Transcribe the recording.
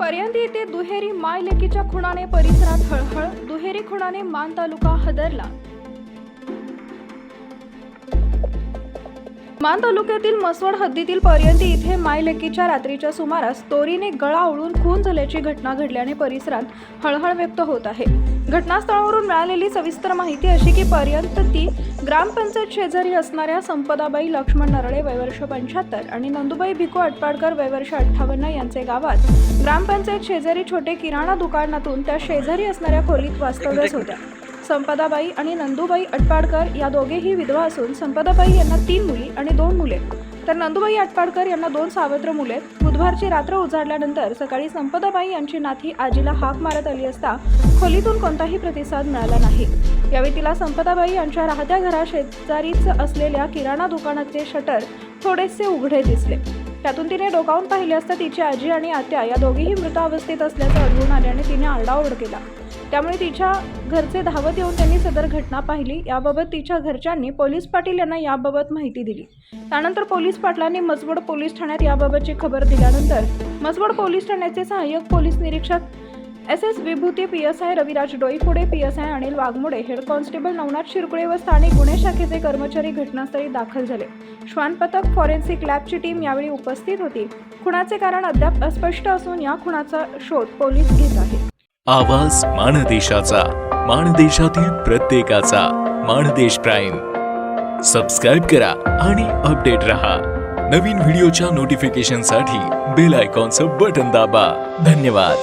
पर्यंत येथे दुहेरी माय लेकीच्या खुणाने परिसरात हळहळ दुहेरी खुणाने मान तालुका हदरला. मान तालुक्यातील मसवड हद्दीतील पर्यंती इथे मायलेकीच्या रात्रीच्या सुमारास तोरीने गळा ओळून खून झाल्याची घटना घडल्याने परिसरात हळहळ व्यक्त होत आहे. घटनास्थळावरून मिळालेली सविस्तर माहिती अशी की पर्यंत ती ग्रामपंचायत शेजारी असणाऱ्या संपदाबाई लक्ष्मण नरळे वयवर्ष पंच्याहत्तर आणि नंदुबाई भिको अटपाडकर वयवर्ष अठ्ठावन्न यांचे गावात ग्रामपंचायत शेजारी छोटे किराणा दुकानातून त्या शेजारी असणाऱ्या खोलीत वास्तव्यास होत्या. संपदाबाई आणि नंदूबाई अटपाडकर या दोघेही विधवा असून संपदाबाई यांना तीन मुली आणि दोन मुले. तर नंदूबाई अटपाडकर यांना दोन सावत्र मुले. बुधवारची रात्र उजाडल्यानंतर सकाळी संपदाबाई यांची नाथी आजीला हाक मारत आली असता खोलीतून कोणताही प्रतिसाद मिळाला नाही. यावेळी तिला संपदाबाई यांच्या राहत्या घरा शेजारीच असलेल्या किराणा दुकानाचे शटर थोडेसे उघडे दिसले. त्यातून तिने डोकावून पाहिले असता तिची आजी आणि आत्या या दोघीही मृत अवस्थेत असल्याचं आढळून आल्याने तिने आरडाओरड केला. त्यामुळे तिच्या घरचे धावत येऊन त्यांनी सदर घटना पाहिली. याबाबत तिच्या घरच्यांनी पोलीस पाटील यांना याबाबत माहिती दिली. त्यानंतर पोलीस पाटलांनी मसवड पोलीस ठाण्यात याबाबतची खबर दिल्यानंतर मसवड पोलीस ठाण्याचे सहाय्यक पोलीस निरीक्षक S S Vibhuti P S I Raviraj Doiphode P S I Anil Waghmode head constable Navnath Shirkule व स्थानिक गुन्हे शाखेचे कर्मचारी घटनास्थळी दाखल झाले. श्वान पथक फॉरेन्सिक लॅबची टीम यावेळी उपस्थित होती. खुणाचे कारण अद्याप अस्पष्ट असून या खुणाचा शोध पोलीस घेत आहे. आवाज माणदेशाचा माणदेशातील प्रत्येकाचा माणदेश प्राईम. सबस्क्राईब करा आणि अपडेट रहा. नवीन व्हिडिओच्या नोटिफिकेशनसाठी बेल आयकॉनचं बटन दाबा. धन्यवाद.